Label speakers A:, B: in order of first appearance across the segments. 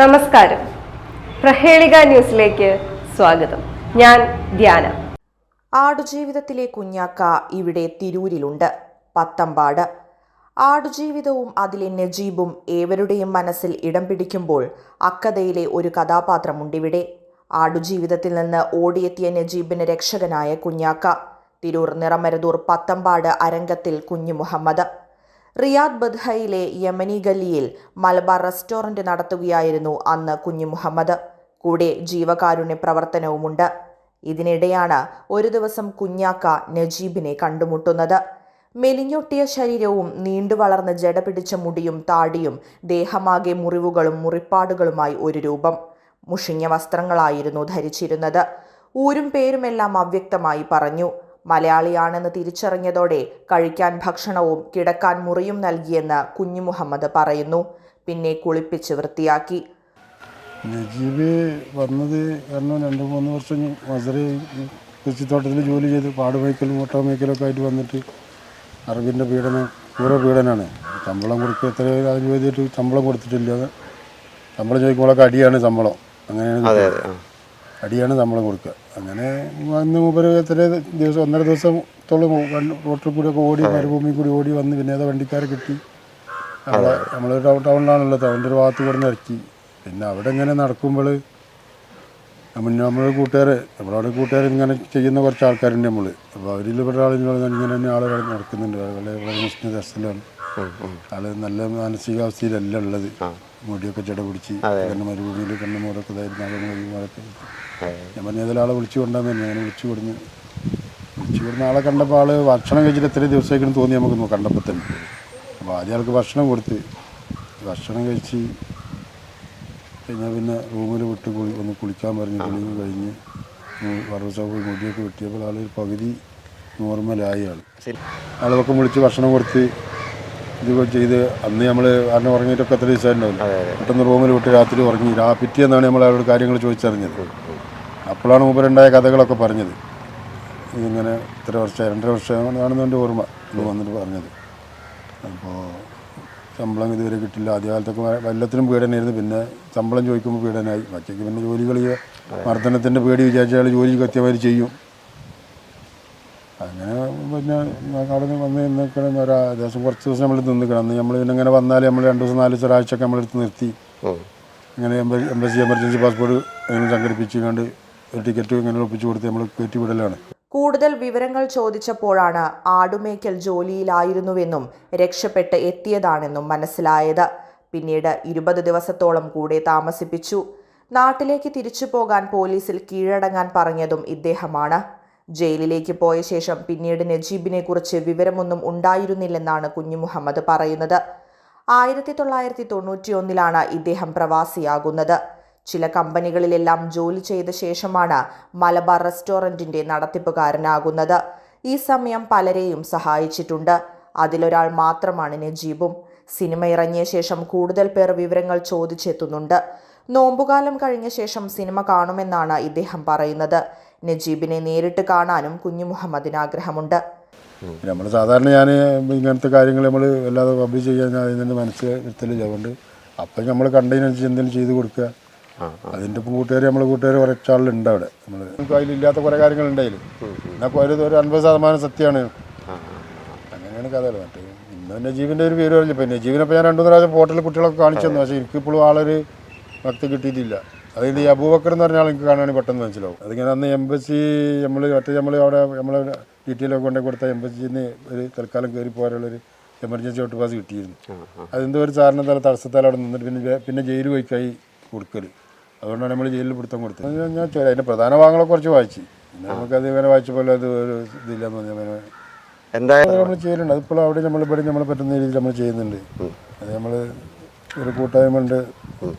A: നമസ്കാരം. പ്രഹേളിക ന്യൂസിലേക്ക് സ്വാഗതം. ഞാൻ ധ്യാന.
B: ആടുജീവിതത്തിലെ കുഞ്ഞാക്ക ഇവിടെ തിരൂരിലുണ്ട്. പത്തമ്പാട്. ആടുജീവിതവും അതിലെ നജീബും ഏവരുടെയും മനസ്സിൽ ഇടം പിടിക്കുമ്പോൾ അക്കഥയിലെ ഒരു കഥാപാത്രമുണ്ടിവിടെ ആടുജീവിതത്തിൽ നിന്ന് ഓടിയെത്തിയ നജീബിന് രക്ഷകനായ കുഞ്ഞാക്ക. തിരൂർ നിറമരുതൂർ പത്തമ്പാട് അരങ്കത്തിൽ കുഞ്ഞു മുഹമ്മദ്. റിയാദ് ബദ്ഹയിലെ യമനി ഗല്ലിയിൽ മലബാർ റെസ്റ്റോറന്റ് നടത്തുകയായിരുന്നു അന്ന് കുഞ്ഞു മുഹമ്മദ്. കൂടെ ജീവകാരുണ്യ പ്രവർത്തനവുമുണ്ട്. ഇതിനിടെയാണ് ഒരു ദിവസം കുഞ്ഞാക്ക നജീബിനെ കണ്ടുമുട്ടുന്നത്. മെലിഞ്ഞൊട്ടിയ ശരീരവും നീണ്ടു വളർന്ന ജട പിടിച്ച മുടിയും താടിയും ദേഹമാകെ മുറിവുകളും മുറിപ്പാടുകളുമായി ഒരു രൂപം. മുഷിഞ്ഞ വസ്ത്രങ്ങളായിരുന്നു ധരിച്ചിരുന്നത്. ഊരും പേരുമെല്ലാം അവ്യക്തമായി പറഞ്ഞു. മലയാളിയാണെന്ന് തിരിച്ചറിഞ്ഞതോടെ കഴിക്കാൻ ഭക്ഷണവും കിടക്കാൻ മുറിയും നൽകിയെന്ന് കുഞ്ഞു മുഹമ്മദ് പറയുന്നു. പിന്നെ കുളിപ്പിച്ച് വൃത്തിയാക്കി.
C: നജീബ് വന്നത് കാരണം രണ്ട് മൂന്ന് വർഷം മസറി കൃഷിത്തോട്ടത്തിൽ ജോലി ചെയ്ത് പാട് ഓട്ടോമേക്കലൊക്കെ മേക്കലൊക്കെ ആയിട്ട് വന്നിട്ട് അറിവിന്റെ പീഡനം പൂർവ പീഡനമാണ് ശമ്പളം കൊടുക്കുക എത്ര അതിന് വേണ്ടിയിട്ട് ശമ്പളം കൊടുത്തിട്ടില്ല. ശമ്പളം ചോദിക്കുമ്പോഴൊക്കെ അടിയാണ് ശമ്പളം. അങ്ങനെയാണ്. അടിയാണ് നമ്മൾ കൊടുക്കുക. അങ്ങനെ വന്ന് മൂപ്പര് എത്ര ദിവസം ഒന്നര ദിവസത്തോളം റോട്ടിൽ കൂടി ഒക്കെ ഓടി മരുഭൂമി കൂടി ഓടി വന്ന് പിന്നെ ഏതോ വണ്ടിക്കാരെ കിട്ടി. അവിടെ നമ്മൾ ടൗണിലാണല്ലോ ടൗണിന്റെ ഒരു ഭാഗത്ത് കൂടെ ഇറക്കി. പിന്നെ അവിടെ ഇങ്ങനെ നടക്കുമ്പോൾ മുന്നേ നമ്മൾ കൂട്ടുകാർ നമ്മളവിടെ കൂട്ടുകാർ ഇങ്ങനെ ചെയ്യുന്ന കുറച്ച് ആൾക്കാരുണ്ട് നമ്മൾ അപ്പോൾ അവരിൽ ആളുകൾ ഇങ്ങനെ തന്നെ ആൾ നടക്കുന്നുണ്ട്. വളരെ മുസ്ലിം ദർശനമാണ്. ആൾ നല്ല മാനസികാവസ്ഥയിലല്ല ഉള്ളത്. മുടിയൊക്കെ ചെട പിടിച്ച് കണ്ണ് മരുഭൂമിയിൽ കണ്ണുമൂടൊക്കെ ഇതായിരുന്നു ആളുകൾ കഴിയുമ്പോഴൊക്കെ ഞാൻ പറഞ്ഞ ഏതൊരാളെ വിളിച്ചു കൊണ്ടാന്ന് തന്നെ അങ്ങനെ വിളിച്ചു കൊടുന്ന്. വിളിച്ചു കൊടുന്ന ആളെ കണ്ടപ്പോൾ ആൾ ഭക്ഷണം കഴിച്ചിട്ട് എത്ര ദിവസമായിരിക്കും തോന്നി നമുക്ക് കണ്ടപ്പോൾ തന്നെ. അപ്പോൾ ആദ്യം ആൾക്ക് ഭക്ഷണം കൊടുത്ത്. ഭക്ഷണം കഴിച്ച് കഴിഞ്ഞാൽ പിന്നെ റൂമിൽ വിട്ട് കുളി ഒന്ന് കുളിക്കാൻ പറഞ്ഞു കുളി കഴിഞ്ഞ് വറവസ പോയി മുടിയൊക്കെ വെട്ടിയപ്പോൾ ആൾ പകുതി നോർമലായി ആൾ ആളൊക്കെ വിളിച്ച് ഭക്ഷണം കൊടുത്ത് ഇത് ചെയ്ത് അന്ന് നമ്മൾ കാരണം ഉറങ്ങിയിട്ടൊക്കെ എത്ര ദിവസമായിട്ടുണ്ടാവും പെട്ടെന്ന് റൂമിൽ വിട്ട് രാത്രി ഉറങ്ങി. രാ പിറ്റേന്നാണ് നമ്മൾ അവരോട് കാര്യങ്ങൾ ചോദിച്ചറിഞ്ഞത്. അപ്പോഴാണ് മൂപ്പരുണ്ടായ കഥകളൊക്കെ പറഞ്ഞത്. ഇങ്ങനെ ഇത്ര വർഷം രണ്ടര വർഷമാണെന്ന് എന്റെ ഓർമ്മ. ഇത് വന്നിട്ട് പറഞ്ഞത്. അപ്പോൾ ശമ്പളം ഇതുവരെ കിട്ടില്ല. ആദ്യകാലത്തൊക്കെ കാലത്തൊക്കെ എല്ലാത്തിനും പീഡനമായിരുന്നു പിന്നെ ശമ്പളം ചോദിക്കുമ്പോൾ പീഡനമായി ബാക്കിയൊക്കെ പിന്നെ ജോലികൾ മർദ്ദനത്തിന്റെ പേടി വിചാരിച്ചാൽ ജോലി കൃത്യമായി ചെയ്യും. പിന്നെ അവിടെ നിന്ന് വന്ന് നിൽക്കണമെന്ന് ഒരു ദിവസം കുറച്ച് ദിവസം നമ്മൾ നിന്നിക്കണം. അന്ന് നമ്മൾ പിന്നെ ഇങ്ങനെ വന്നാൽ നമ്മൾ രണ്ട് ദിവസം നാല് ദിവസം ഒരാഴ്ചയൊക്കെ നമ്മളെടുത്ത് നിർത്തി. ഇങ്ങനെ എംബസി എമർജൻസി പാസ്പോർട്ട് അങ്ങനെ സംഘടിപ്പിച്ച് കണ്ട് ഒരു ടിക്കറ്റ് ഇങ്ങനെ ഒപ്പിച്ചു കൊടുത്ത് നമ്മൾ കയറ്റി വിടലാണ്.
B: കൂടുതൽ വിവരങ്ങൾ ചോദിച്ചപ്പോഴാണ് ആടുമേക്കൽ ജോലിയിലായിരുന്നുവെന്നും രക്ഷപ്പെട്ട് എത്തിയതാണെന്നും മനസ്സിലായത്. പിന്നീട് ഇരുപത് ദിവസത്തോളം കൂടെ താമസിപ്പിച്ചു. നാട്ടിലേക്ക് തിരിച്ചു പോകാൻ പോലീസിൽ കീഴടങ്ങാൻ പറഞ്ഞതും ഇദ്ദേഹമാണ്. ജയിലിലേക്ക് പോയ ശേഷം പിന്നീട് നജീബിനെ കുറിച്ച് വിവരമൊന്നും ഉണ്ടായിരുന്നില്ലെന്നാണ് കുഞ്ഞു മുഹമ്മദ് പറയുന്നത്. ആയിരത്തി തൊള്ളായിരത്തി തൊണ്ണൂറ്റി ഒന്നിലാണ് ഇദ്ദേഹം പ്രവാസിയാകുന്നത്. ചില കമ്പനികളിലെല്ലാം ജോലി ചെയ്ത ശേഷമാണ് മലബാർ റെസ്റ്റോറന്റിന്റെ നടത്തിപ്പുകാരനാകുന്നത്. ഈ സമയം പലരെയും സഹായിച്ചിട്ടുണ്ട്. അതിലൊരാൾ മാത്രമാണ് നജീബും. സിനിമ ഇറങ്ങിയ ശേഷം കൂടുതൽ പേർ വിവരങ്ങൾ ചോദിച്ചെത്തുന്നുണ്ട്. നോമ്പുകാലം കഴിഞ്ഞ ശേഷം സിനിമ കാണുമെന്നാണ് ഇദ്ദേഹം പറയുന്നത്. നജീബിനെ നേരിട്ട് കാണാനും കുഞ്ഞു മുഹമ്മദിന് ആഗ്രഹമുണ്ട്.
C: നമ്മൾ സാധാരണ ഞാൻ ഇങ്ങനത്തെ കാര്യങ്ങൾ നമ്മൾ വല്ലാതെ പബ്ലിഷ് ചെയ്യാൻ ഞാൻ മനസ്സിൽ എടുത്തില്ല അതുകൊണ്ട് അപ്പം നമ്മൾ കണ്ടതിനനുസരിച്ച് എന്തെങ്കിലും ചെയ്ത് കൊടുക്കുക. അതിന്റെ ഇപ്പം കൂട്ടുകാർ നമ്മളെ കൂട്ടുകാർ കുറച്ച് ആളുണ്ട് അവിടെ. നമ്മൾ നമുക്ക് അതിലില്ലാത്ത കുറേ കാര്യങ്ങളുണ്ടായാലും എന്നാൽ ഒരു ഒരു അൻപത് ശതമാനം സത്യമാണ്. അങ്ങനെയാണ് കഥകൾ മറ്റേ ഇന്ന് നജീബിന്റെ ഒരു പേര് പറഞ്ഞില്ല. ഇപ്പം നജീബിനെ ഞാൻ രണ്ടു മൂന്ന് പ്രാവശ്യം ഫോട്ടോയിൽ കുട്ടികളൊക്കെ കാണിച്ചു തന്നു. പക്ഷേ എനിക്കിപ്പോഴും ആളൊരു ഭക്തി കിട്ടിയിട്ടില്ല. അതായത് ഈ അബൂബക്കർ എന്ന് പറഞ്ഞാൽ എനിക്ക് കാണുകയാണെങ്കിൽ പെട്ടെന്ന് മനസ്സിലാവും. അതിങ്ങനെ അന്ന് എംബസി നമ്മൾ ഒറ്റ നമ്മൾ അവിടെ നമ്മൾ ഡീറ്റെയിലൊക്കെ കൊണ്ടു കൊടുത്ത എംബസിയിൽ നിന്ന് ഒരു തൽക്കാലം കയറി പോകാനുള്ളൊരു എമർജൻസി ഔട്ട് പാസ് കിട്ടിയിരുന്നു. അതെന്തോ ഒരു സാറിന് തല തടസ്സത്താൽ അവിടെ നിന്നിട്ട് പിന്നെ പിന്നെ ജയിൽ പോയിക്കായി കൊടുക്കൽ അതുകൊണ്ടാണ് നമ്മൾ ജയിലിൽ പിടുത്തം കൊടുത്തത്. ഞാൻ അതിന്റെ പ്രധാന ഭാഗങ്ങളെ കുറച്ച് വായിച്ചു. പിന്നെ നമുക്കത് ഇങ്ങനെ വായിച്ചപ്പോൾ അത് ഒരു ഇതില്ലെന്ന് പറഞ്ഞാൽ
D: എന്തായാലും
C: നമ്മൾ ചെയ്യലുണ്ട്. അതിപ്പോൾ അവിടെ നമ്മൾ ഇവിടെ നമ്മൾ പറ്റുന്ന രീതിയിൽ നമ്മൾ ചെയ്യുന്നുണ്ട്. അത് നമ്മൾ ഒരു കൂട്ടായ്മ ഉണ്ട്.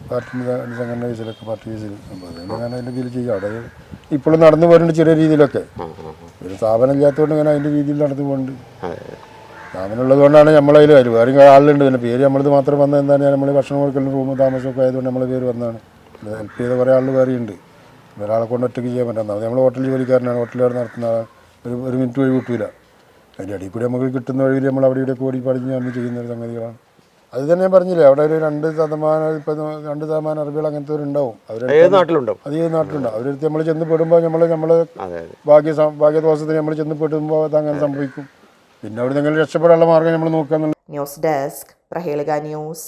C: പാർട്ടി സംഘടന കേസിലൊക്കെ പാർട്ടി കേസിൽ അപ്പോൾ അതുകൊണ്ട് ഞാൻ അതിന്റെ കീഴിൽ ചെയ്യും? അവിടെ ഇപ്പോഴും നടന്നു പോകുന്നുണ്ട് ചെറിയ രീതിയിലൊക്കെ. ഒരു സ്ഥാപനം ഇല്ലാത്തതുകൊണ്ട് ഇങ്ങനെ അതിന്റെ രീതിയിൽ നടന്നു പോകുന്നുണ്ട് സ്ഥാപനം ഉള്ളതുകൊണ്ടാണ് നമ്മളതിൽ വരും വേറെ ആളുണ്ട്. പിന്നെ പേര് നമ്മളത് മാത്രം വന്നത് എന്താണ് നമ്മൾ ഭക്ഷണം കൊടുക്കലും റൂം താമസമൊക്കെ ആയതുകൊണ്ട് നമ്മളെ പേര് വന്നതാണ്. ഹെൽപ്പ് ചെയ്ത കുറേ ആൾ വേറെ ഉണ്ട്. ഒരാളെ കൊണ്ട് ഒറ്റയ്ക്ക് ചെയ്യാൻ പറ്റുന്ന നമ്മൾ ഹോട്ടൽ ജോലിക്കാരനാണ്. ഹോട്ടലുകാർ നടത്തുന്ന ഒരു ഒരു മിനിറ്റ് വഴി കിട്ടൂല. അതിന്റെ അടിയിൽ കൂടി നമുക്ക് കിട്ടുന്ന വഴിയിൽ നമ്മൾ അവിടെ ഇവിടെ കൂടി പഠിഞ്ഞ് നമ്മൾ ചെയ്യുന്ന ഒരു സംഗതികളാണ്. അത് തന്നെ ഞാൻ പറഞ്ഞില്ലേ അവിടെ ഒരു രണ്ട് ശതമാനം ഇപ്പം രണ്ട് ശതമാനം അറബികൾ അങ്ങനത്തെ ഒരു ഉണ്ടാവും. അവർ
D: ഏത് നാട്ടിലുണ്ടാവും?
C: അത് ഏത് നാട്ടിലുണ്ടാവും? അവരെടുത്ത് നമ്മൾ ചെന്ന് പെടുമ്പോൾ നമ്മൾ നമ്മൾ ഭാഗ്യ ഭാഗ്യദോഷത്തിന് നമ്മൾ ചെന്ന് പെടുമ്പോൾ അത് അങ്ങനെ സംഭവിക്കും. പിന്നെ അവിടെ നിങ്ങൾ രക്ഷപ്പെടാനുള്ള മാർഗം നമ്മൾ നോക്കുക
B: news desk Prahelika news.